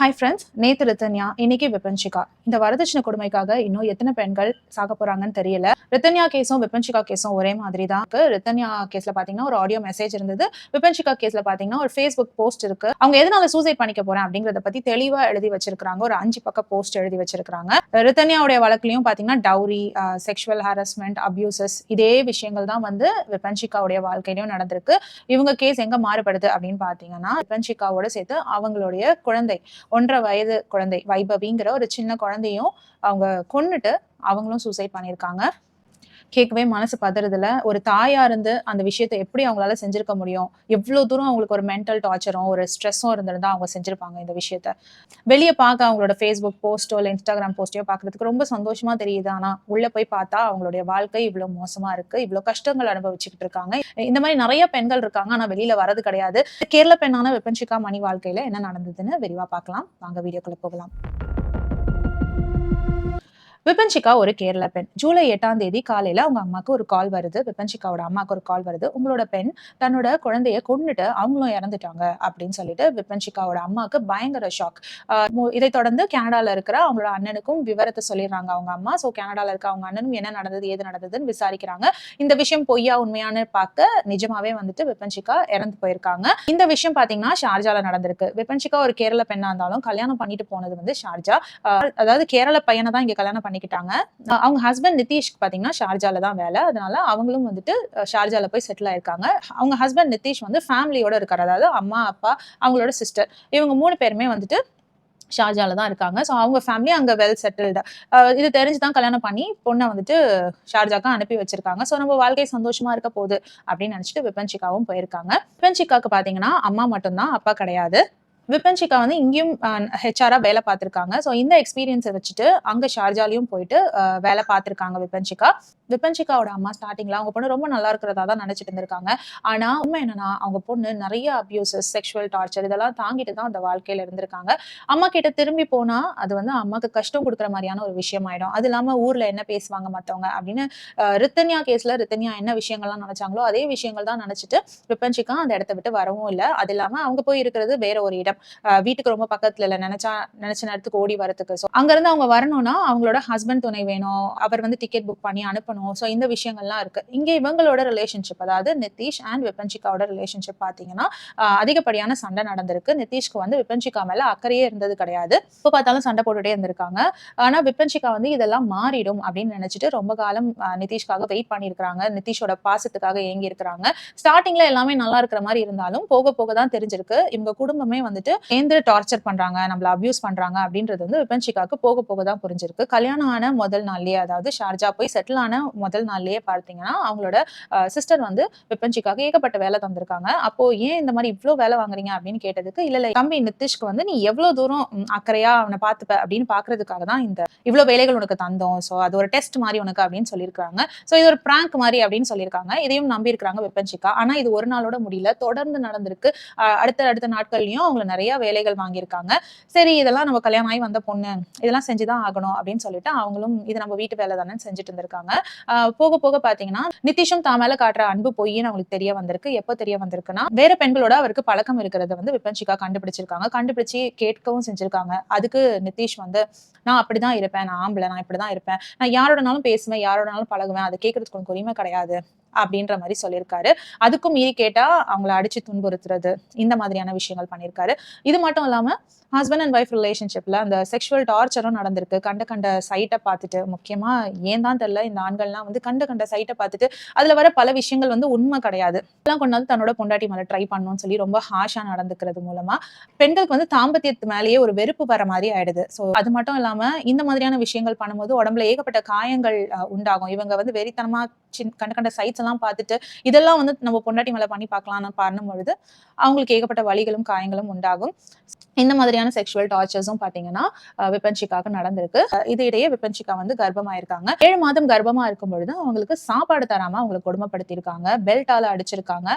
Hi friends நேத்து ரித்தன்யா இன்னைக்கு விபன்ஷிகா இந்த வரதட்சணை கொடுமைக்காக இன்னும் எத்தனை பெண்கள் சாக போறாங்கன்னு தெரியல. ரித்தன்யா கேஸும் விபன்ஷிகா கேஸும் ஒரே மாதிரி தான் இருக்கு. ரித்தன்யா கேஸ்ல பாத்தீங்கன்னா ஒரு ஆடியோ மெசேஜ் இருந்தது. விபன்ஷிகா கேஸ்ல பாத்தீங்கன்னா ஒரு ஃபேஸ்புக் போஸ்ட் இருக்கு. அவங்க எதனால சூசைட் பண்ணிக்க போறேன் அப்படிங்கறத பத்தி தெளிவா எழுதி வச்சிருக்காங்க ஒரு அஞ்சு பக்க போஸ்ட் எழுதி வச்சிருக்காங்க ரித்தன்யாவுடைய வழக்குலயும் பாத்தீங்கன்னா டவுரி செக்ஷுவல் ஹாரஸ்மெண்ட் அபியூசஸ் இதே விஷயங்கள் தான் வந்து விபன்ஷிகாவுடைய வாழ்க்கையிலும் நடந்திருக்கு. இவங்க கேஸ் எங்க மாறுபடுது அப்படின்னு பாத்தீங்கன்னா விபன்ஷிகாவோட சேர்த்து அவங்களுடைய குழந்தை. ஒன்றரை வயது குழந்தை வைபவிங்கிற ஒரு சின்ன குழந்தையும் அவங்க கொன்னுட்டு அவங்களும் சூசைட் பண்ணியிருக்காங்க. கேட்கவே மனசு பதறதுல. ஒரு தாயா இருந்து அந்த விஷயத்தை எப்படி அவங்களால செஞ்சிருக்க முடியும்? எவ்வளவு தூரம் அவங்களுக்கு ஒரு மென்டல் டார்ச்சரும் ஒரு ஸ்ட்ரெஸ்ஸும் இருந்திருந்தா அவங்க செஞ்சிருப்பாங்க இந்த விஷயத்த. வெளியே பார்க்க அவங்களோட ஃபேஸ்புக் போஸ்டோ இல்லை இன்ஸ்டாகிராம் போஸ்டோ பார்க்கறதுக்கு ரொம்ப சந்தோஷமா தெரியுது. ஆனா உள்ள போய் பார்த்தா அவங்களுடைய வாழ்க்கை இவ்வளவு மோசமா இருக்கு. இவ்வளவு கஷ்டங்கள் அனுபவிச்சுக்கிட்டு இருக்காங்க. இந்த மாதிரி நிறைய பெண்கள் இருக்காங்க. ஆனா வெளியில வரது கிடையாது. கேரள பெண்ணான வெப்பன்ஷிகா மணி வாழ்க்கையில என்ன நடந்ததுன்னு விரிவா பார்க்கலாம் வாங்க வீடியோக்குள்ள போகலாம். விபன்ஷிகா ஒரு கேரள பெண். ஜூலை எட்டாம் தேதி காலையில அவங்க அம்மாக்கு ஒரு கால் வருது. விபன்ஷிகாவோட அம்மாக்கு ஒரு கால் வருது. உங்களோட பெண் தன்னோட குழந்தைய கொண்டுட்டு அவங்களும் இறந்துட்டாங்க அப்படின்னு சொல்லிட்டு விபன்ஷிகாவோட அம்மாவுக்கு பயங்கர ஷாக் இதை தொடர்ந்து கனடால இருக்கிற அவங்களோட அண்ணனுக்கும் விவரத்தை சொல்லிடுறாங்க அவங்க அம்மா. ஸோ கனடால இருக்க அவங்க அண்ணனும் என்ன நடந்தது ஏது நடந்ததுன்னு விசாரிக்கிறாங்க. இந்த விஷயம் பொய்யா உண்மையானு பார்க்க நிஜமாவே வந்துட்டு விபன்ஷிகா இறந்து போயிருக்காங்க. இந்த விஷயம் பாத்தீங்கன்னா ஷார்ஜால நடந்திருக்கு. விபன்ஷிகா ஒரு கேரள பெண்ணா இருந்தாலும் கல்யாணம் பண்ணிட்டு போனது வந்து ஷார்ஜா. அதாவது கேரள பையனை தான் இங்க கல்யாணம் பண்ணிக்கிட்டாங்க. அவங்க ஹஸ்பண்ட் நிதிஷ்க்கு பார்த்தீங்கன்னா ஷார்ஜால தான் வேலை. அதனால அவங்களும் வந்துட்டு ஷார்ஜால போய் செட்டில் ஆயிருக்காங்க. அவங்க ஹஸ்பண்ட் நிதிஷ் வந்து ஃபேமிலியோட இருக்கார். அதாவது அம்மா அப்பா அவங்களோட சிஸ்டர் இவங்க மூணு பேருமே வந்துட்டு ஷார்ஜால தான் இருக்காங்க. ஸோ அவங்க ஃபேமிலி அங்கே வெல் செட்டில்டு இது தெரிஞ்சு தான் கல்யாணம் பண்ணி பொண்ணை வந்துட்டு ஷார்ஜாக்கு அனுப்பி வச்சிருக்காங்க. ஸோ நம்ம வாழ்க்கை சந்தோஷமா இருக்க போகுது அப்படின்னு நினச்சிட்டு விபன்ஷிகாவும் போயிருக்காங்க. விபன்ஷிகாவுக்கு பார்த்தீங்கன்னா அம்மா மட்டும்தான் அப்பா கிடையாது. விபன்ஷிகா வந்து இங்கேயும் ஹெச்ஆராக வேலை பார்த்துருக்காங்க. ஸோ இந்த எக்ஸ்பீரியன்ஸை வச்சுட்டு அங்கே ஷார்ஜாலையும் போயிட்டு வேலை பார்த்துருக்காங்க விபன்ஷிகா விபன்ஷிகாவோட அம்மா ஸ்டார்டிங்ல அவங்க பொண்ணு ரொம்ப நல்லா இருக்கிறதா தான் நினைச்சிட்டு இருந்திருக்காங்க. ஆனா உண்மை என்னன்னா அவங்க பொண்ணு நிறைய அபியூசஸ் செக்ஷுவல் டார்ச்சர் இதெல்லாம் தாங்கிட்டு தான் அந்த வாழ்க்கையில இருந்திருக்காங்க. அம்மா கிட்ட திரும்பி போனா அது வந்து அம்மாக்கு கஷ்டம் கொடுக்குற மாதிரியான ஒரு விஷயம் ஆயிடும் அது இல்லாம ஊர்ல என்ன பேசுவாங்க மத்தவங்க அப்படின்னு ரித்தன்யா கேஸ்ல ரித்தன்யா என்ன விஷயங்கள்லாம் நினைச்சாங்களோ அதே விஷயங்கள் தான் நினைச்சிட்டு விபன்ஷிகா அந்த இடத்த விட்டு வரவும் இல்லை. அது இல்லாம அவங்க போய் இருக்கிறது வேற ஒரு இடம். வீட்டுக்கு ரொம்ப பக்கத்துல இல்ல நினைச்சா நினைச்ச நேரத்துக்கு ஓடி வரதுக்கு. ஸோ அங்க இருந்து அவங்க வரணும்னா அவங்களோட ஹஸ்பண்ட் துணை வேணும். அவர் வந்து டிக்கெட் புக் பண்ணி அனுப்பணும். ஸோ இந்த விஷயங்கள்லாம் இருக்கு. இங்கே இவங்களோட ரிலேஷன்ஷிப் அதாவது நிதிஷ் அண்ட் விபன்ஷிகாவோட ரிலேஷன்ஷிப் பார்த்தீங்கன்னா அதிகப்படியான சண்டை நடந்திருக்கு. நிதிஷ்க்கு வந்து விபன்ஷிகா மேல அக்கறையே இருந்தது கிடையாது. இப்போ பார்த்தாலும் சண்டை போட்டுட்டே இருந்திருக்காங்க. ஆனால் விபன்ஷிகா வந்து இதெல்லாம் மாறிடும் அப்படின்னு நினைச்சிட்டு ரொம்ப காலம் நிதிஷ்காக வெயிட் பண்ணியிருக்காங்க நிதிஷோட பாசத்துக்காக ஏங்கி இருக்கிறாங்க. ஸ்டார்டிங்ல எல்லாமே நல்லா இருக்கிற மாதிரி இருந்தாலும் போக போக தான் தெரிஞ்சிருக்கு. இவங்க குடும்பமே வந்துட்டு சேர்ந்து டார்ச்சர் பண்றாங்க நம்மள அபியூஸ் பண்றாங்க அப்படின்றது வந்து விபன்ஷிகாக்கு போக போக தான் புரிஞ்சிருக்கு. கல்யாணம் ஆன முதல் நாள்லயே அதாவது ஷார்ஜா போய் செட்டில் ஆன முதல் நாள்லயே பார்த்தீங்கன்னா அவங்களோட சிஸ்டர் வந்து விபன்ஷிகாக்கு ஏகப்பட்ட வேலை தந்திருக்காங்க. அப்போ ஏன் இந்த மாதிரி இவ்வளவு வேலை வாங்குறீங்க அப்படின்னு கேட்டதுக்கு இல்ல இல்ல தம்பி நிதிஷ்க்கு வந்து நீ எவ்வளவு தூரம் அக்கறையா அவனை பார்த்துப்ப அப்படின்னு பாக்குறதுக்காக தான் இந்த இவ்வளவு வேலைகள் உனக்கு தந்தோம். சோ அது ஒரு டெஸ்ட் மாதிரி உனக்கு அப்படின்னு சொல்லியிருக்காங்க சோ இது ஒரு பிராங்க் மாதிரி அப்படின்னு சொல்லியிருக்காங்க இதையும் நம்பி இருக்கிறாங்க விபன்ஷிகா ஆனா இது ஒரு நாளோட முடியல. தொடர்ந்து நடந்திருக்கு. அடுத்த அடுத்த நாட்கள்லயும் அவங்க நிறைய வேலைகள் வாங்கியிருக்காங்க. சரி இதெல்லாம் நம்ம கல்யாணம் ஆகி வந்த பொண்ணு இதெல்லாம் செஞ்சுதான் ஆகணும் அப்படின்னு சொல்லிட்டு அவங்களும் இது நம்ம வீட்டு வேலை தானே செஞ்சுட்டு இருந்திருக்காங்க. போக போக பாத்தீங்கன்னா நிதிஷும் தான் மேல காட்டுற அன்பு பொய்ன்னு அவங்களுக்கு தெரிய வந்திருக்கு. எப்போ தெரிய வந்திருக்குன்னா வேற பெண்களோட அவருக்கு பழக்கம் இருக்கிறத வந்து விபன்ஷிகா கண்டுபிடிச்சிருக்காங்க. கண்டுபிடிச்சு கேட்கவும் செஞ்சிருக்காங்க. அதுக்கு நிதிஷ் வந்து நான் அப்படிதான் இருப்பேன். நான் ஆம்பளை. நான் இப்படிதான் இருப்பேன். நான் யாரோடனாலும் பேசுவேன். யாரோடனாலும் பழகுவேன். அதை கேட்கறதுக்கு உனக்கு உரிமை கிடையாது. அப்படின்ற மாதிரி சொல்லியிருக்காரு. அதுக்கும் மீறி கேட்டா அவங்கள அடிச்சு துன்புறுத்துறது இந்த மாதிரியான விஷயங்கள் பண்ணியிருக்காரு. இது மட்டும் இல்லாம ஹஸ்பண்ட் அண்ட் ஒய்ஃப் ரிலேஷன்ஷிப்ல அந்த செக்ஷுவல் டார்ச்சரும் நடந்திருக்கு. கண்ட கண்ட சைட்டை பார்த்துட்டு முக்கியமா ஏன் தான் தெரியல இந்த ஆண்கள்லாம் வந்து கண்ட கண்ட சைட்டை பார்த்துட்டு அதுல வர பல விஷயங்கள் வந்து உண்மை கிடையாது. எல்லாம் கொண்டாந்து தன்னோட பொண்டாட்டி மேல ட்ரை பண்ணணும்னு சொல்லி ரொம்ப ஹாஷா நடந்துக்கிறது மூலமா பெண்களுக்கு வந்து தாம்பத்தியத்து மேலேயே ஒரு வெறுப்பு வர மாதிரி ஆயிடுது. ஸோ அது மட்டும் இல்லாம இந்த மாதிரியான விஷயங்கள் பண்ணும்போது உடம்புல ஏகப்பட்ட காயங்கள் உண்டாகும். இவங்க வந்து வெறித்தனமா கண்ட கண்ட சைட்ஸ் எல்லாம் பார்த்துட்டு இதெல்லாம் வந்து நம்ம பொண்டாட்டி மேலே பண்ணி பார்க்கலாம்னு பண்ணும் பொழுது அவங்களுக்கு ஏகப்பட்ட வழிகளும் காயங்களும் உண்டாகும். இந்த மாதிரியான செக்ஷுவல் டார்ச்சர்ஸும் பார்த்தீங்கன்னா அஹ், நடந்திருக்கு. அஹ், இது இடையே விபன்ஷிகா வந்து கர்ப்பமாயிருக்காங்க. ஏழு மாதம் கர்ப்பமா இருக்கும் பொழுது அவங்களுக்கு சாப்பாடு தராம அவங்களை கொடுமைப்படுத்தியிருக்காங்க. பெல்ட்டால அடிச்சிருக்காங்க.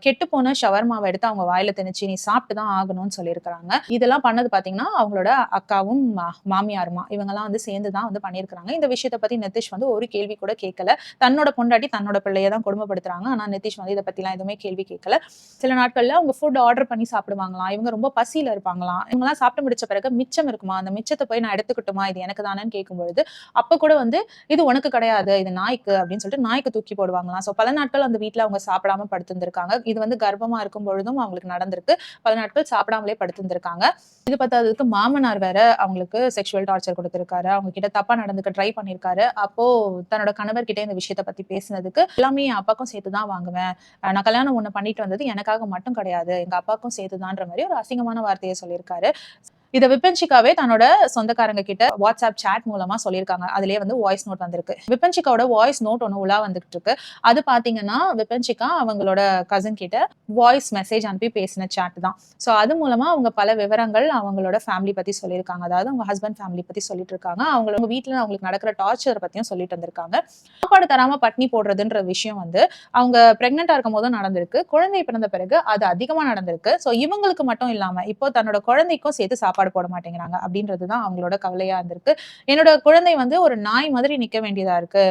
கெட்டு போன ஷவர்மாவை எடுத்து அவங்க வாயில திணிச்சு நீ சாப்பிட்டு தான் ஆகணும்னு சொல்லியிருக்கிறாங்க. இதெல்லாம் பண்ணது பாத்தீங்கன்னா அவங்களோட அக்காவும் மா- மாமியாருமா இவங்கெல்லாம் வந்து சேர்ந்து தான் வந்து பண்ணியிருக்கிறாங்க. இந்த விஷயத்தை பத்தி நிதிஷ் வந்து ஒரு கேள்வி கூட கேட்கல. தன்னோட பொண்டாட்டி தன்னோட பிள்ளைய தான் கொடுமைப்படுத்துறாங்க. ஆனா நிதிஷ் வந்து இதை பத்திலாம் எதுவுமே கேள்வி கேட்கல. சில நாட்கள்ல அவங்க ஃபுட் ஆர்டர் பண்ணி சாப்பிடுவாங்களாம். இவங்க ரொம்ப பசியில இருப்பாங்களாம். இவங்கலாம் சாப்பிட்டு முடிச்ச பிறகு மிச்சம் இருக்குமா? அந்த மிச்சத்தை போய் நான் எடுத்துக்கிட்டுமா? இது எனக்கு தானேன்னு கேட்கும்பொழுது அப்ப கூட வந்து இது உனக்கு கிடையாது. இது நாய்க்கு அப்படின்னு சொல்லிட்டு நாய்க்கு தூக்கி போடுவாங்களாம். ஸோ பல நாட்கள் அந்த வீட்டில் அவங்க சாப்பிடாம படுத்திருந்திருக்காங்க. இது வந்து கர்ப்பமா இருக்கும் பொழுதும் அவங்களுக்கு நடந்திருக்கு. பல நாட்கள் சாப்பிடாமலே படுத்திருந்திருக்காங்க. இது பத்தாததுக்கு மாமனார் வேற அவங்களுக்கு செக்ஷுவல் டார்ச்சர் கொடுத்திருக்காரு. அவங்க கிட்ட தப்பா நடந்துக்க ட்ரை பண்ணிருக்காரு. அப்போ தன்னோட கணவர் கிட்ட இந்த விஷயத்த பத்தி பேசினதுக்கு எல்லாமே என் அப்பாக்கும் சேர்த்து தான் வாங்குவேன் நான் கல்யாணம் ஒண்ணு பண்ணிட்டு வந்தது எனக்காக மட்டும் கிடையாது. எங்க அப்பாவுக்கும் சேர்த்துதான்ற மாதிரி ஒரு அசிங்கமான வார்த்தையை சொல்லியிருக்காரு. இதை விபன்ஷிகாவே தன்னோட சொந்தக்காரங்க கிட்ட வாட்ஸ்அப் சேட் மூலமா சொல்லியிருக்காங்க. அதுலயே வந்து வாய்ஸ் நோட் வந்திருக்கு. விபன்ஷிகாவோட வாய்ஸ் நோட் ஒன்று உலா வந்துகிட்டு இருக்கு அது பாத்தீங்கன்னா விபன்ஷிகா அவங்களோட கசின் கிட்ட வாய்ஸ் மெசேஜ் அனுப்பி பேசின சேட் தான். ஸோ அது மூலமா அவங்க பல விவரங்கள் அவங்களோட ஃபேமிலி பத்தி சொல்லியிருக்காங்க. அதாவது அவங்க ஹஸ்பண்ட் ஃபேமிலி பத்தி சொல்லிட்டு இருக்காங்க அவங்களோட வீட்டில் அவங்களுக்கு நடக்கிற டார்ச்சர் பத்தியும் சொல்லிட்டு வந்திருக்காங்க. சாப்பாடு தராம பட்னி போடுறதுன்ற விஷயம் வந்து அவங்க பிரெக்னெண்டா இருக்கும் போதும் நடந்திருக்கு. குழந்தை பிறந்த பிறகு அது அதிகமா நடந்திருக்கு. ஸோ இவங்களுக்கு மட்டும் இல்லாம இப்போ தன்னோட குழந்தைக்கும் சேர்த்து சாப்பாடு போட மாட்டேங்கிறாங்க அப்படின்றது தான் அவங்களோட கவலையா இருந்திருக்கு. என்னோட குழந்தை வந்து ஒரு நாய் மாதிரி நிக்க வேண்டியதா இருக்கு.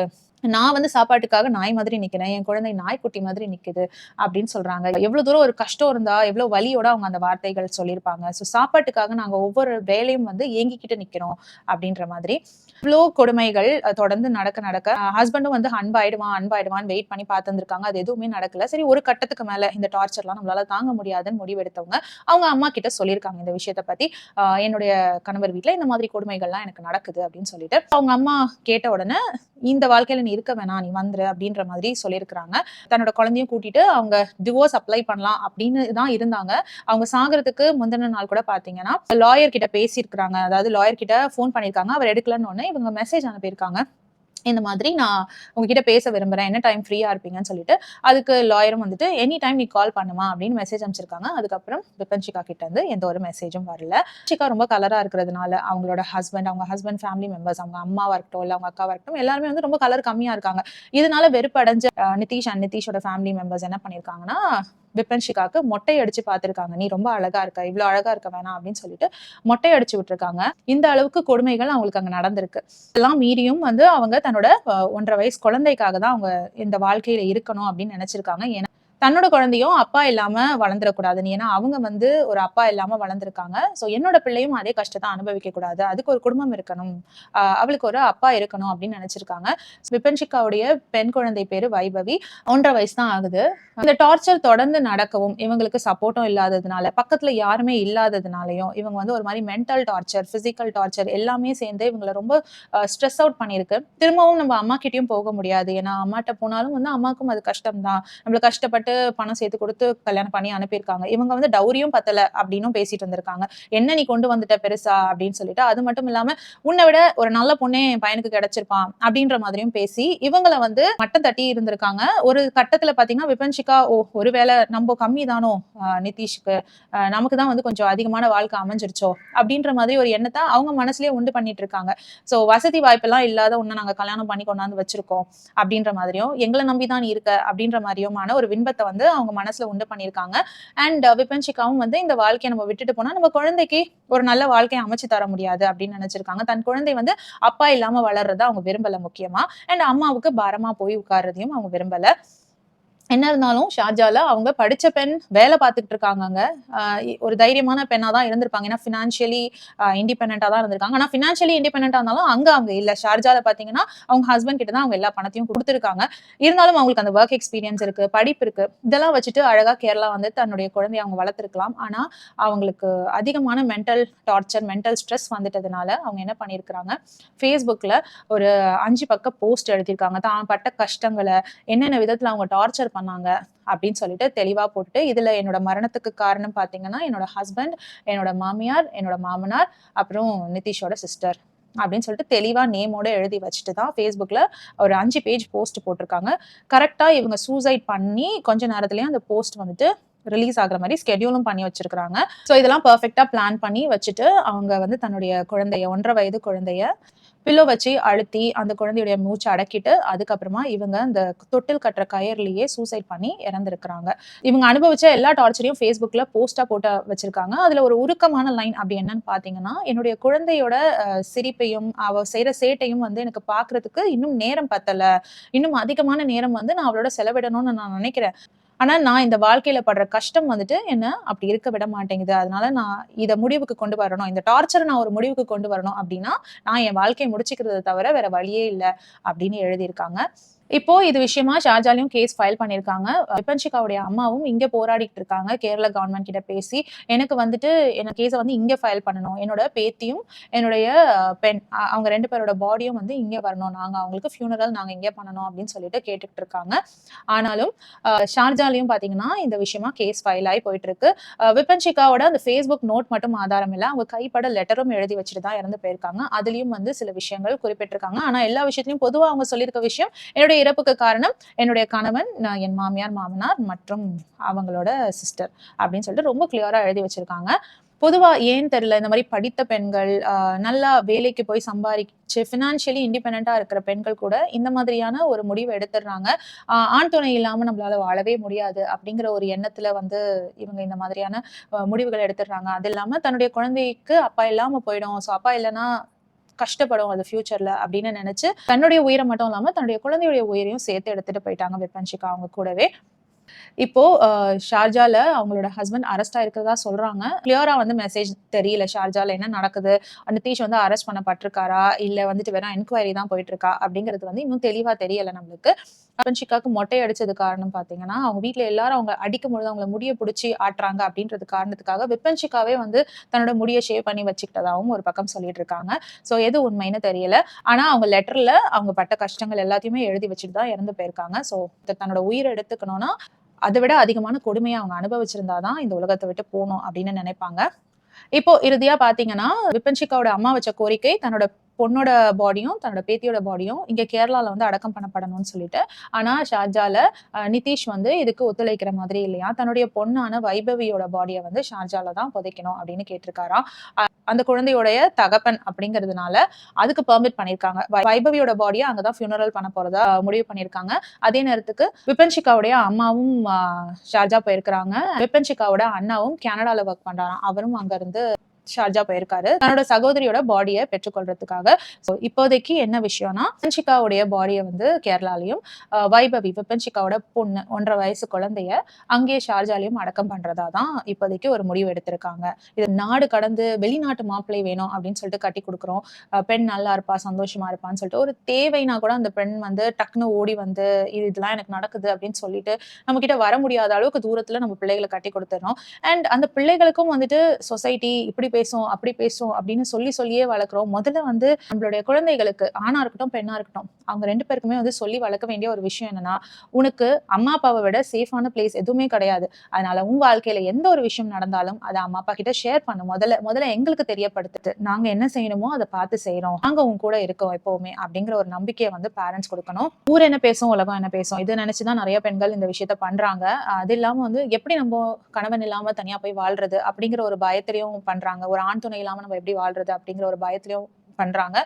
நான் வந்து சாப்பாட்டுக்காக நாய் மாதிரி நிக்கிறேன். என் குழந்தை நாய்க்குட்டி மாதிரி நிக்குது அப்படின்னு சொல்றாங்க. எவ்வளவு தூரம் ஒரு கஷ்டம் இருந்தா எவ்வளவு வலியோட அவங்க அந்த வார்த்தைகள் சொல்லியிருப்பாங்க. ஸோ சாப்பாட்டுக்காக நாங்க ஒவ்வொரு வேலையும் வந்து ஏங்கிக்கிட்டு நிக்கிறோம் அப்படின்ற மாதிரி. இவ்வளோ கொடுமைகள் தொடர்ந்து நடக்க நடக்க ஹஸ்பண்டும் வந்து அன்பாயிடுவான் அன்பாயிடுவான்னு வெயிட் பண்ணி பார்த்துருக்காங்க அது எதுவுமே நடக்கல. சரி ஒரு கட்டத்துக்கு மேல இந்த டார்ச்சர்லாம் நம்மளால தாங்க முடியாதுன்னு முடிவெடுத்தவங்க அவங்க அம்மா கிட்ட சொல்லியிருக்காங்க இந்த விஷயத்த பத்தி. என்னுடைய கணவர் வீட்டில் இந்த மாதிரி கொடுமைகள்லாம் எனக்கு நடக்குது அப்படின்னு சொல்லிட்டு. அவங்க அம்மா கேட்ட உடனே இந்த வாழ்க்கையில நீ இருக்க வேணாம் நீ வந்துரு அப்படின்ற மாதிரி சொல்லியிருக்கிறாங்க. தன்னோட குழந்தையும் கூட்டிட்டு அவங்க டிவோர்ஸ் அப்ளை பண்ணலாம் அப்படின்னு தான் இருந்தாங்க. அவங்க சாகிறதுக்கு முந்தின நாள் கூட பாத்தீங்கன்னா லாயர் கிட்ட பேசியிருக்கிறாங்க. அதாவது லாயர் கிட்ட ஃபோன் பண்ணியிருக்காங்க. அவர் எடுக்கலன்னு உடனே இவங்க மெசேஜ் அனுப்பியிருக்காங்க. இந்த மாதிரி நான் உங்ககிட்ட பேச விரும்புகிறேன் என்ன டைம் ஃப்ரீயாக இருப்பீங்கன்னு சொல்லிட்டு அதுக்கு லாயரும் வந்துட்டு எனி டைம் நீ கால் பண்ணுமா? அப்படின்னு மெசேஜ் அனுப்பிச்சிருக்காங்க. அதுக்கப்புறம் விபன்ஷிகா கிட்ட இருந்து எந்த ஒரு மெசேஜும் வரல. சிக்கா ரொம்ப கலராக இருக்கிறதுனால அவங்களோட ஹஸ்பண்ட் அவங்க ஹஸ்பண்ட் ஃபேமிலி மெம்பர்ஸ் அவங்க அம்மாவாக இருக்கட்டும் இல்லை அவங்க அக்காவாக இருக்கட்டும் எல்லாருமே வந்து ரொம்ப கலர் கம்மியாக இருக்காங்க. இதனால வெறுப்படைஞ்ச நிதிஷ் அண்ட் நிதிஷோட ஃபேமிலி மெம்பர்ஸ் என்ன பண்ணியிருக்காங்கன்னா விப்பன்ஷிகாக்கு மொட்டை அடிச்சு பார்த்துருக்காங்க. நீ ரொம்ப அழகா இருக்க இவ்வளோ அழகா இருக்க வேணாம் அப்படின்னு சொல்லிட்டு மொட்டை அடிச்சு விட்டுருக்காங்க. இந்த அளவுக்கு கொடுமைகள் அவங்களுக்கு அங்க நடந்திருக்கு. எல்லாம் மீறியும் வந்து அவங்க தன்னோட ஒன்றரை வயசு குழந்தைக்காக தான் அவங்க இந்த வாழ்க்கையில இருக்கணும் அப்படின்னு நினைச்சிருக்காங்க. ஏன்னா தன்னோட குழந்தையும் அப்பா இல்லாம வளர்ந்துடக்கூடாதுன்னு. ஏன்னா அவங்க வந்து ஒரு அப்பா இல்லாம வளர்ந்துருக்காங்க. ஸோ என்னோட பிள்ளையும் அதே கஷ்டத்தை அனுபவிக்க கூடாது. அதுக்கு ஒரு குடும்பம் இருக்கணும். அவளுக்கு ஒரு அப்பா இருக்கணும் அப்படின்னு நினைச்சிருக்காங்க. விபன்ஷிகாவுடைய பெண் குழந்தை பேரு வைபவி. ஒன்றரை வயசு தான் ஆகுது. இந்த டார்ச்சர் தொடர்ந்து நடக்கவும் இவங்களுக்கு சப்போர்ட்டும் இல்லாததுனால பக்கத்துல யாருமே இல்லாததுனாலயும் இவங்க வந்து ஒரு மாதிரி மென்டல் டார்ச்சர் பிசிக்கல் டார்ச்சர் எல்லாமே சேர்ந்து இவங்களை ரொம்ப ஸ்ட்ரெஸ் அவுட் பண்ணியிருக்கு. திரும்பவும் நம்ம அம்மா கிட்டயும் போக முடியாது. ஏன்னா அம்மாட்ட போனாலும் வந்து அம்மாக்கும் அது கஷ்டம் தான் நம்மள கஷ்டப்பட்டு பணம் சேர்த்து கொடுத்து கல்யாணம் பண்ணி அனுப்பியிருக்காங்க. இவங்க வந்து டௌரியும் பத்தல அப்படின்னும் பேசிட்டு இருந்திருக்காங்க. என்ன நீ கொண்டு வந்துட்ட பெருசா அப்படின்னு சொல்லிட்டு அது மட்டும் இல்லாம உன்னை விட ஒரு நல்ல பொண்ணே பையனுக்கு கிடைச்சிருப்பான் அப்படின்ற மாதிரியும் பேசி இவங்கள வந்து மட்டம் தட்டி இருந்திருக்காங்க. ஒரு கட்டத்துல பாத்தீங்கன்னா விபன்ஷிகா ஓ ஒருவேளை நம்ம கம்மி தானோ நிதிஷ்க்கு? நமக்கு தான் வந்து கொஞ்சம் அதிகமான வாழ்க்கை அமைஞ்சிருச்சோ? அப்படின்ற மாதிரி ஒரு எண்ணத்தை அவங்க மனசுலயே உண்டு பண்ணிட்டு இருக்காங்க. சோ வசதி வாய்ப்பெல்லாம் இல்லாத உன்னை நாங்க கல்யாணம் பண்ணி கொண்டாந்து வச்சிருக்கோம் அப்படின்ற மாதிரியும் எங்களை நம்பி தான் இருக்க அப்படின்ற மாதிரியுமான ஒரு விண்பத்தை வந்து அவங்க மனசுல உண்டு பண்ணியிருக்காங்க. அண்ட் விபன்ஷிகாவும் வந்து இந்த வாழ்க்கையை நம்ம விட்டுட்டு போனா நம்ம குழந்தைக்கு ஒரு நல்ல வாழ்க்கையை அமைச்சு தர முடியாது அப்படின்னு நினைச்சிருக்காங்க. தன் குழந்தை வந்து அப்பா இல்லாம வளர்றத அவங்க விரும்பல முக்கியமா. அண்ட் அம்மாவுக்கு பாரமா போய் உட்கார்றதையும் அவங்க விரும்பல. என்ன இருந்தாலும் ஷார்ஜால அவங்க படிச்ச பெண் வேலை பார்த்துக்கிட்டு இருக்காங்க ஒரு தைரியமான பெண்ணா தான் இருந்திருப்பாங்க. ஏன்னா ஃபினான்ஷியலி இண்டிபெண்டா தான் இருந்திருக்காங்க. ஆனால் ஃபினான்ஷியலி இண்டிபெண்டா இருந்தாலும் அங்கே அவங்க இல்லை. ஷார்ஜால பார்த்தீங்கன்னா அவங்க ஹஸ்பண்ட் கிட்ட தான் அவங்க எல்லா பணத்தையும் கொடுத்துருக்காங்க. இருந்தாலும் அவங்களுக்கு அந்த ஒர்க் எக்ஸ்பீரியன்ஸ் இருக்கு படிப்பு இருக்கு. இதெல்லாம் வச்சுட்டு அழகா கேரளா வந்து தன்னுடைய குழந்தைய அவங்க வளர்த்துருக்கலாம். ஆனால் அவங்களுக்கு அதிகமான மென்டல் டார்ச்சர் மென்டல் ஸ்ட்ரெஸ் வந்துட்டதுனால அவங்க என்ன பண்ணியிருக்கிறாங்க? ஃபேஸ்புக்கில் ஒரு அஞ்சு பக்க போஸ்ட் எழுதியிருக்காங்க. தான் பட்ட கஷ்டங்களை என்னென்ன விதத்தில் அவங்க டார்ச்சர் பண்ணாங்க அப்படின்னு சொல்லிட்டு தெளிவாக போட்டு இதில் என்னோட மரணத்துக்கு காரணம் பார்த்தீங்கன்னா என்னோட ஹஸ்பண்ட் என்னோட மாமியார் என்னோட மாமனார் அப்புறம் நிதிஷோட சிஸ்டர் அப்படின்னு சொல்லிட்டு தெளிவா நேமோட எழுதி வச்சுட்டு தான் ஃபேஸ்புக்கில் ஒரு அஞ்சு பேஜ் போஸ்ட் போட்டிருக்காங்க. கரெக்டாக இவங்க சூசைட் பண்ணி கொஞ்ச நேரத்துலயே அந்த போஸ்ட் வந்துட்டு ரிலீஸ் ஆகிற மாதிரி ஸ்கெடியூலும் பண்ணி வச்சிருக்காங்க ஸோ இதெல்லாம் பர்ஃபெக்டா பிளான் பண்ணி வச்சுட்டு அவங்க வந்து தன்னுடைய குழந்தைய ஒன்றரை வயது குழந்தைய பில்லோ வச்சு அழுத்தி அந்த குழந்தையுடைய மூச்சை அடக்கிட்டு அதுக்கப்புறமா இவங்க அந்த தொட்டில் கட்டுற கயர்லயே சூசைட் பண்ணி இறந்துருக்குறாங்க. இவங்க அனுபவிச்ச எல்லா டார்ச்சரையும் ஃபேஸ்புக்ல போஸ்டா போட்டு வச்சிருக்காங்க. அதுல ஒரு உருக்கமான லைன் அப்படி என்னன்னு பாத்தீங்கன்னா என்னுடைய குழந்தையோட சிரிப்பையும் அவ செய்யற சேட்டையும் வந்து எனக்கு பாக்குறதுக்கு இன்னும் நேரம் பத்தல. இன்னும் அதிகமான நேரம் வந்து நான் அவளோட செலவிடணும்னு நான் நினைக்கிறேன். ஆனால் நான் இந்த வாழ்க்கையில் படுற கஷ்டம் வந்துட்டு என்ன அப்படி இருக்க விட மாட்டேங்குது. அதனால நான் இதை முடிவுக்கு கொண்டு வரணும். இந்த டார்ச்சரை நான் ஒரு முடிவுக்கு கொண்டு வரணும் அப்படின்னா நான் என் வாழ்க்கையை முடிச்சுக்கிறத தவிர வேற வழியே இல்லை அப்படின்னு எழுதியிருக்காங்க. இப்போ இது விஷயமா ஷார்ஜாலையும் கேஸ் ஃபைல் பண்ணியிருக்காங்க. விபன்ஷிகாவுடைய அம்மாவும் இங்க போராடிட்டு இருக்காங்க. கேரள கவர்மெண்ட் கிட்ட பேசி எனக்கு வந்துட்டு என்ன கேஸை வந்து இங்க ஃபைல் பண்ணணும். என்னோட பேத்தியும் என்னுடைய பெண் அவங்க ரெண்டு பேரோட பாடியும் வந்து இங்க வரணும். நாங்க அவங்களுக்கு ஃபியூனரல் நாங்க இங்கே பண்ணணும் அப்படின்னு சொல்லிட்டு கேட்டுட்டு இருக்காங்க. ஆனாலும் ஷார்ஜாலையும் பாத்தீங்கன்னா இந்த விஷயமா கேஸ் ஃபைல் ஆகி போயிட்டு இருக்கு விபன்ஷிகாவோட அந்த ஃபேஸ்புக் நோட் மட்டும் ஆதாரம் இல்லை. அவங்க கைப்பட லெட்டரும் எழுதி வச்சுட்டு தான் இறந்து போயிருக்காங்க. அதுலயும் வந்து சில விஷயங்கள் குறிப்பிட்டிருக்காங்க. ஆனா எல்லா விஷயத்துலையும் பொதுவா அவங்க சொல்லியிருக்க விஷயம் என்னுடைய இறப்புக்கு காரணம் என்னுடைய கணவன் நான் என் மாமியார் மாமனார் மற்றும் அவங்களோட சிஸ்டர் அப்படின்னு சொல்லிட்டு ரொம்ப கிளியரா எழுதி வச்சிருக்காங்க. பொதுவா ஏன் தெரியல இந்த மாதிரி படித்த பெண்கள் நல்லா வேலைக்கு போய் சம்பாதிச்சு ஃபினான்ஷியலி இண்டிபெண்டா இருக்கிற பெண்கள் கூட இந்த மாதிரியான ஒரு முடிவு எடுத்துடுறாங்க. ஆண் துணை இல்லாமல் நம்மளால வாழவே முடியாது அப்படிங்கிற ஒரு எண்ணத்துல வந்து இவங்க இந்த மாதிரியான முடிவுகள் எடுத்துடுறாங்க. அது இல்லாமல் தன்னுடைய குழந்தைக்கு அப்பா இல்லாமல் போயிடும். ஸோ அப்பா இல்லைன்னா கஷ்டப்படும் அது ஃபியூச்சர்ல அப்படின்னு நினைச்சு தன்னுடைய உயிரை மட்டும் இல்லாம தன்னுடைய குழந்தையுடைய உயிரையும் சேர்த்து எடுத்துட்டு போயிட்டாங்க விபன்ஷிகா அவங்க கூடவே. இப்போ ஷார்ஜால அவங்களோட ஹஸ்பண்ட் அரெஸ்ட் ஆயிருக்கிறதா சொல்றாங்க. கிளியரா வந்து மெசேஜ் தெரியல ஷார்ஜால என்ன நடக்குது நிதிஷ் வந்து அரெஸ்ட் பண்ணப்பட்டிருக்காரா இல்ல வந்துட்டு வெறும் என்கொயரி தான் போயிட்டு இருக்கா அப்படிங்கிறது வந்து இன்னும் தெளிவா தெரியல நம்மளுக்கு. விபன்ஷிகாக்கு மொட்டை அடிச்சது காரணம் பாத்தீங்கன்னா அவங்க வீட்ல எல்லாரும் அவங்க அடிக்கும் பொழுது அவங்கள முடிய பிடிச்சி ஆட்டுறாங்க அப்படின்றது காரணத்துக்காக விபன்ஷிகாவே வந்து தன்னோட முடிய ஷேவ் பண்ணி வச்சுக்கிட்டதாகவும் ஒரு பக்கம் சொல்லிட்டு இருக்காங்க. சோ எது உண்மைன்னு தெரியல. ஆனா அவங்க லெட்டர்ல அவங்க பட்ட கஷ்டங்கள் எல்லாத்தையுமே எழுதி வச்சுட்டு தான் இறந்து போயிருக்காங்க. சோ தன்னோட உயிரை எடுத்துக்கணும்னா அதை விட அதிகமான கொடுமையை அவங்க அனுபவிச்சிருந்தாதான் இந்த உலகத்தை விட்டு போகணும் அப்படின்னு நினைப்பாங்க. இப்போ இறுதியா பாத்தீங்கன்னா விபன்ஷிகாவோட அம்மா வச்ச கோரிக்கை தன்னோட பொண்ணோட பாடியும் தன்னோட பேத்தியோட பாடியும் இங்க கேரளால வந்து அடக்கம் பண்ணப்படணும்னு சொல்லிட்டு ஆனா ஷார்ஜால அஹ், நிதிஷ் வந்து இதுக்கு ஒத்துழைக்கிற மாதிரி இல்லையா? தன்னுடைய பொண்ணான வைபவியோட பாடியை வந்து ஷார்ஜால தான் புதைக்கணும் அப்படின்னு கேட்டிருக்காராம் அஹ், அந்த குழந்தையோடைய தகப்பன் அப்படிங்கிறதுனால அதுக்கு பெர்மிட் பண்ணியிருக்காங்க. வைபவியோட பாடியை அங்கதான் ஃபியூனரல் பண்ண போறதா முடிவு பண்ணியிருக்காங்க. அதே நேரத்துக்கு விபன்ஷிகாவுடைய அம்மாவும் ஷார்ஜா போயிருக்கிறாங்க. விபன்ஷிகாவோட அண்ணாவும் கனடால ஒர்க் பண்றாராம். அவரும் அங்க இருந்து ஷார்ஜா போயிருக்காரு. தன்னோட சகோதரியோட பாடியை பெற்றுக்கொள்றதுக்காக. ஸோ இப்போதைக்கு என்ன விஷயம்னா விபன்ஷிகாவுடைய பாடியை வந்து கேரளாலையும் வைபவி விபன்ஷிகாவோட பொண்ணு ஒன்றரை வயசு குழந்தைய அங்கேயே ஷார்ஜாலையும் அடக்கம் பண்றதா தான் இப்போதைக்கு ஒரு முடிவு எடுத்திருக்காங்க. இது நாடு கடந்து வெளிநாட்டு மாப்பிள்ளை வேணும் அப்படின்னு சொல்லிட்டு கட்டி கொடுக்குறோம். பெண் நல்லா இருப்பா சந்தோஷமா இருப்பான்னு சொல்லிட்டு ஒரு தேவைனா கூட அந்த பெண் வந்து டக்குன்னு ஓடி வந்து இது இதெல்லாம் எனக்கு நடக்குது அப்படின்னு சொல்லிட்டு நம்ம கிட்ட வர முடியாத அளவுக்கு தூரத்துல நம்ம பிள்ளைகளை கட்டி கொடுத்துறோம் அண்ட் அந்த பிள்ளைகளுக்கும் வந்துட்டு சொசைட்டி இப்படி பேசும் அப்படி பேசும் அப்படின்னு சொல்லி சொல்லியே வளர்க்குறோம். முதல்ல வந்து நம்மளுடைய குழந்தைகளுக்கு ஆணா இருக்கட்டும் பெண்ணா இருக்கட்டும் அவங்க ரெண்டு பேருக்குமே வந்து சொல்லி வளர்க்க வேண்டிய ஒரு விஷயம் என்னன்னா உனக்கு அம்மா அப்பாவை விட சேஃபான பிளேஸ் எதுவுமே கிடையாது. அதனால உன் வாழ்க்கையில எந்த ஒரு விஷயம் நடந்தாலும் அதை அம்மா அப்பா கிட்ட ஷேர் பண்ணு. முதல்ல முதல்ல எங்களுக்கு தெரியப்படுத்துட்டு நாங்க என்ன செய்யணுமோ அதை பார்த்து செய்யறோம். நாங்க உங்க கூட இருக்கோம் எப்பவுமே அப்படிங்கிற ஒரு நம்பிக்கையை வந்து பேரண்ட்ஸ் கொடுக்கணும். ஊர் என்ன பேசும் உலகம் என்ன பேசும் இதை நினைச்சுதான் நிறைய பெண்கள் இந்த விஷயத்த பண்றாங்க. அது இல்லாம வந்து எப்படி நம்ம கணவன் இல்லாம தனியா போய் வாழ்றது அப்படிங்கிற ஒரு பயத்திலையும் பண்றாங்க. ஒரு ஆண் துணை இல்லாம நம்ம எப்படி வாழ்றது அப்படிங்கிற ஒரு பயத்திலையும் பண்றாங்க.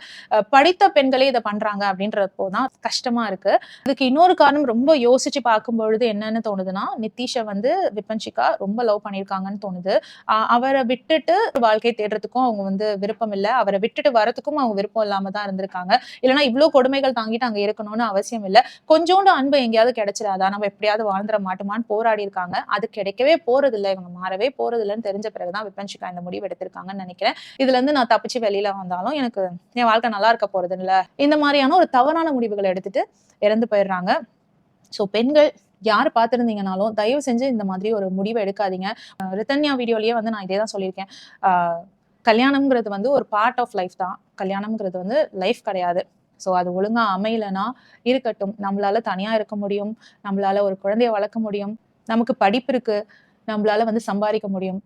படித்த பெண்களே இதை பண்றாங்க அப்படின்றப்போ தான் கஷ்டமா இருக்கு. இதுக்கு இன்னொரு காரணம் ரொம்ப யோசிச்சு பார்க்கும் பொழுது என்னன்னு தோணுதுன்னா நிதிஷை வந்து விபன்ஷிகா ரொம்ப லவ் பண்ணியிருக்காங்கன்னு தோணுது. ஆஹ் அவரை விட்டுட்டு வாழ்க்கை தேடுறதுக்கும் அவங்க வந்து விருப்பம் இல்லை. அவரை விட்டுட்டு வரதுக்கும் அவங்க விருப்பம் இல்லாம தான் இருந்திருக்காங்க. இல்லைன்னா இவ்வளவு கொடுமைகள் தாங்கிட்டு அங்க இருக்கணும்னு அவசியம் இல்லை. கொஞ்சோண்டு அன்பு எங்கேயாவது கிடைச்சிடாதா? நம்ம எப்படியாவது வாழ்ந்துட மாட்டோமான்னு போராடி இருக்காங்க. அது கிடைக்கவே போறது இல்லை. இவங்க மாறவே போறது இல்லைன்னு தெரிஞ்ச பிறகுதான் விபன்ஷிகா இந்த முடிவு எடுத்திருக்காங்கன்னு நினைக்கிறேன். இதுல இருந்து நான் தப்பிச்சு வெளியில வந்தாலும் எனக்கு என் வாழ்க்கை நல்லா இருக்க போறது இல்லை இந்த மாதிரியான ஒரு தவறான முடிவுகளை எடுத்துட்டு இறந்து போயிடுறாங்க. ஸோ பெண்கள் யார் பார்த்துருந்தீங்கனாலும் தயவு செஞ்சு இந்த மாதிரி ஒரு முடிவை எடுக்காதீங்க. ரித்தன்யா வீடியோலயே வந்து நான் இதே தான் சொல்லியிருக்கேன் கல்யாணம்ங்கிறது வந்து ஒரு பார்ட் ஆஃப் லைஃப் தான். கல்யாணம்ங்கிறது வந்து லைஃப் கிடையாது. ஸோ அது ஒழுங்கா அமையலைன்னா இருக்கட்டும். நம்மளால தனியா இருக்க முடியும். நம்மளால ஒரு குழந்தைய வளர்க்க முடியும். நமக்கு படிப்பு இருக்கு. நம்மளால வந்து சம்பாதிக்க முடியும்.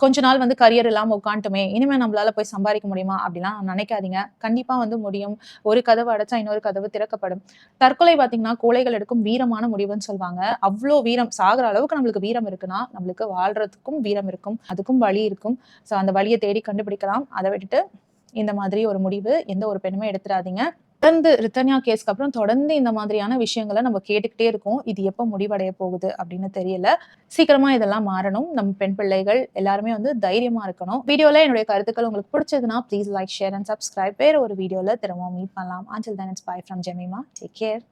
கொஞ்ச நாள் வந்து கரியர் இல்லாமல் உட்காந்துட்டுமே இனிமேல் நம்மளால போய் சம்பாதிக்க முடியுமா அப்படிலாம் நினைக்காதீங்க. கண்டிப்பாக வந்து முடியும். ஒரு கதவு அடைச்சா இன்னொரு கதவு திறக்கப்படும். தற்கொலை பார்த்தீங்கன்னா கோழைகள் எடுக்கும் வீரமான முடிவுன்னு சொல்லுவாங்க. அவ்வளோ வீரம் சாகிற அளவுக்கு நம்மளுக்கு வீரம் இருக்குன்னா நம்மளுக்கு வாழ்றதுக்கும் வீரம் இருக்கும். அதுக்கும் வழி இருக்கும். ஸோ அந்த வழியை தேடி கண்டுபிடிக்கலாம். அதை விட்டுட்டு இந்த மாதிரி ஒரு முடிவு எந்த ஒரு பெண்ணுமே எடுத்துடாதீங்க. தொடர்ந்து ரித்தன்யா கேஸ்க்கு அப்புறம் தொடர்ந்து இந்த மாதிரியான விஷயங்களை நம்ம கேட்டுக்கிட்டே இருக்கோம். இது எப்போ முடிவடைய போகுது அப்படின்னு தெரியல. சீக்கிரமா இதெல்லாம் மாறணும். நம்ம பெண் பிள்ளைகள் எல்லாருமே வந்து தைரியமா இருக்கணும். வீடியோல என்னுடைய கருத்துக்கள் உங்களுக்கு பிடிச்சதுன்னா please like share and subscribe வேற ஒரு வீடியோல திரும்ப மீட் பண்ணலாம். Until then it's bye from Jemima take care